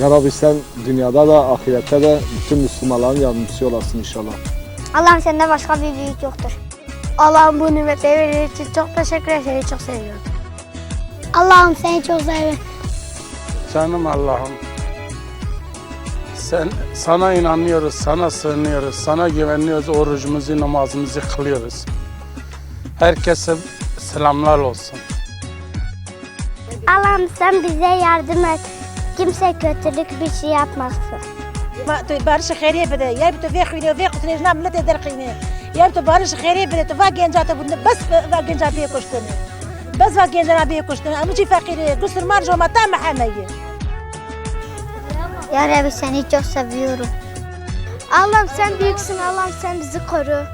Ya Rabbi sen dünyada da ahirette de bütün Müslümanların yardımcısı olasın inşallah. Allah'ım senden başka bir büyük yoktur. Allah'ım bu nimetleri verdiğin için çok teşekkür ederim. Seni çok seviyorum. Allah'ım seni çok seviyorum. Canım Allah'ım. Sen sana inanıyoruz, sana sığınıyoruz, sana güveniyoruz, orucumuzu, namazımızı kılıyoruz. Herkese selamlar olsun. Allah'ım sen bize yardım et Kimse kötülük bir şey yapmasın. ما تو بارش خیریه بده یا تو وی خوینه وی قطنه نام لده در خینه یا تو بارش خیریه بده تو واقعا جا تو بود بس واقعا بیا کشتنه بس واقعا بیا کشتنه اما چی فقیره گسر مار جو متا محميه Ya Rabbi seni çok seviyorum. Allah'ım sen büyüksün. Allah'ım sen bizi koru.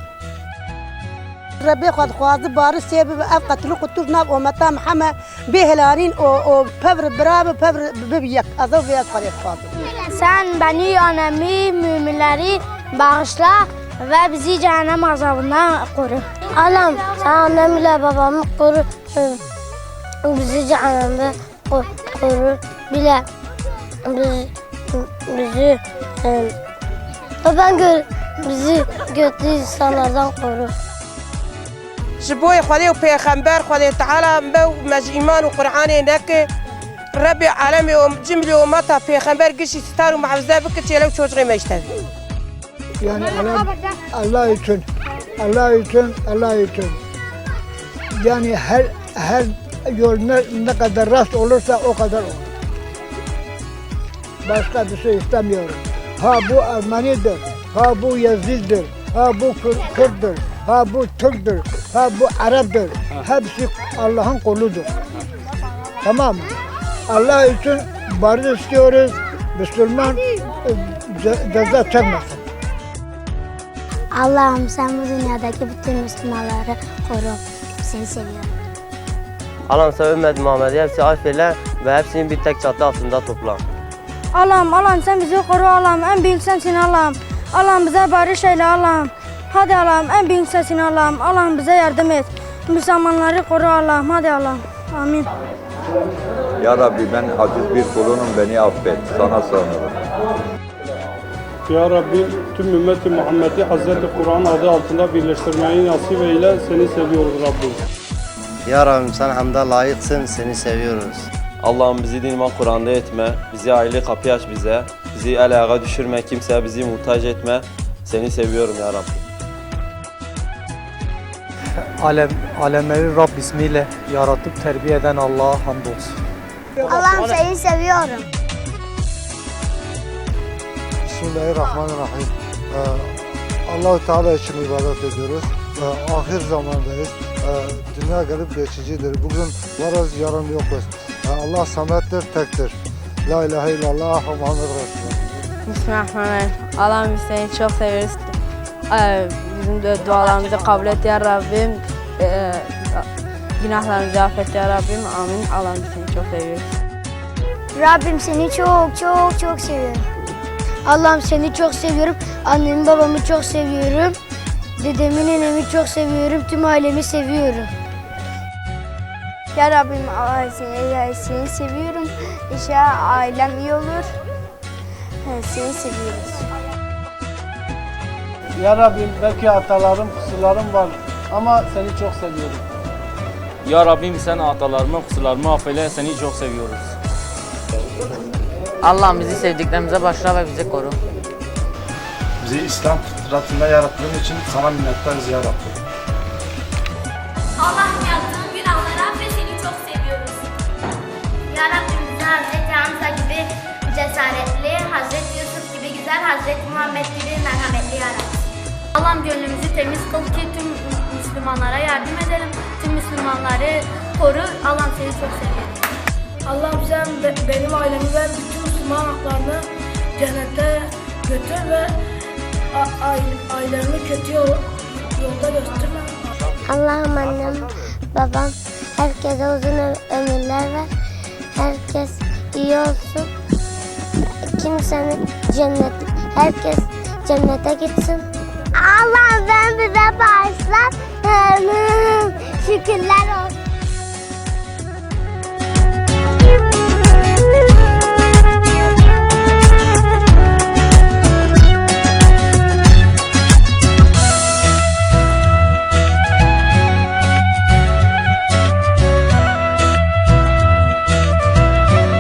ربي خد خواز بارش سيب اف قتلو قطوش ناب او متا محمد به هلارين او او ببر براب ببر ببيك ازو بيك خد خواز Sen beni, annemi, müminleri bağışla ve bizi cehennem azabından koru. Allah'ım sen annemle babamı koru. Bizi cehennemde ko- koru. Bile bizi, bizi e, ben gör, bizi kötü insanlardan koru. ji bo Xwedê û pêxember Xwedê Teala bew mecîman û Qur'anê neke Rebê elemê cimlê ummeta pêxember gişî star û mevze bike çêlew çocuğê me ji tevî. Yani Allah, Allah için, Allah için, Allah için. Yani her her yol ne, ne kadar rast olursa o kadar olur. Başka bir şey istemiyorum. Ha bu Ermenidir, ha bu Yazid'dir, ha bu Kür, ha bu Türk'tür, ha bu Arap'tır. Hepsi Allah'ın kuludur. Tamam mı? Allah için barış istiyoruz. Müslüman e, ce- ceza çekmesin. Allah'ım sen bu dünyadaki bütün Müslümanları koru. Seni seviyorum. Allah'ım sen ümmet Muhammed'i hepsi affeyle ve hepsini bir tek çatı altında topla. Allah'ım Allah'ım sen bizi koru Allah'ım en büyük sensin Allah'ım. Allah'ım bize barış eyle Allah'ım. Hadi Allah'ım en büyük sensin Allah'ım. Allah'ım bize yardım et. Müslümanları koru Allah'ım. Hadi Allah'ım. Amin. Ya Rabbi ben aciz bir kulunum beni affet. Sana sığınırım. Ya Rabbi tüm ümmeti Muhammed'i Hazreti Kur'an adı altında birleştirmeyi nasip eyle. Seni seviyoruz Rabbim. Ya Rabbim sen hamda layıksın, seni seviyoruz. Allah'ım bizi din iman Kur'an'da etme. Bizi aile kapı aç bize. Bizi el ayağa düşürme. Kimseye bizi muhtaç etme. Seni seviyorum ya Rabbi. Alem, alemleri Rab ismiyle yaratıp terbiye eden Allah'a hamdolsun. Allah'ım seni seviyorum. Bismillahirrahmanirrahim. Ee, Allah-u Teala için ibadet ediyoruz. Ee, ahir zamandayız. Ee, dünya gelip geçicidir. Bugün varız, yarın yokuz. Ee, Allah samettir, tektir. La ilahe illallah Muhammed Resulullah. Bismillahirrahmanirrahim. Allah'ım biz seni çok seviyoruz. Ee, Bizim de dualarımızı kabul et ya Rabbim. Ee, Günahlarımızı affet ya Rabbim. Amin. Allah'ım seni çok seviyoruz. Rabbim seni çok çok çok seviyorum. Allah'ım seni çok seviyorum. Annemi babamı çok seviyorum. Dedemi nenemi çok seviyorum. Tüm ailemi seviyorum. Ya Rabbim seni, seni seviyorum. İnşallah ailem iyi olur. Seni seviyoruz. Ya Rabbim belki hatalarım, kusurlarım var ama seni çok seviyorum. Ya Rabbim sen atalarımı, kusurlarımı affeyle. Seni çok seviyoruz. Allah'ım bizi sevdiklerimize başla ve bizi koru. Bizi İslam fıtratında yarattığın için sana minnettarız ya Rabbi. Allah'ım yaptığın günahları affet seni çok seviyoruz. Ya Rabbim bizi Hazreti Hamza gibi cesaretli, Hazreti Yusuf gibi güzel, Hazreti Muhammed gibi merhametli ya Rabbi. Allah'ım gönlümüzü temiz kıl ki tüm yardım edelim. Tüm Müslümanları koru. Allah'ım seni çok seviyorum. Allah'ım sen benim ailemi ve bütün Müslüman haklarını cennete götür ve ailemi kötü yolda gösterme. Allah'ım annem, babam, herkese uzun ömürler ver. Herkes iyi olsun. Kimsenin cennet, herkes cennete gitsin. Allah ben bize bağışla. Şükürler olsun.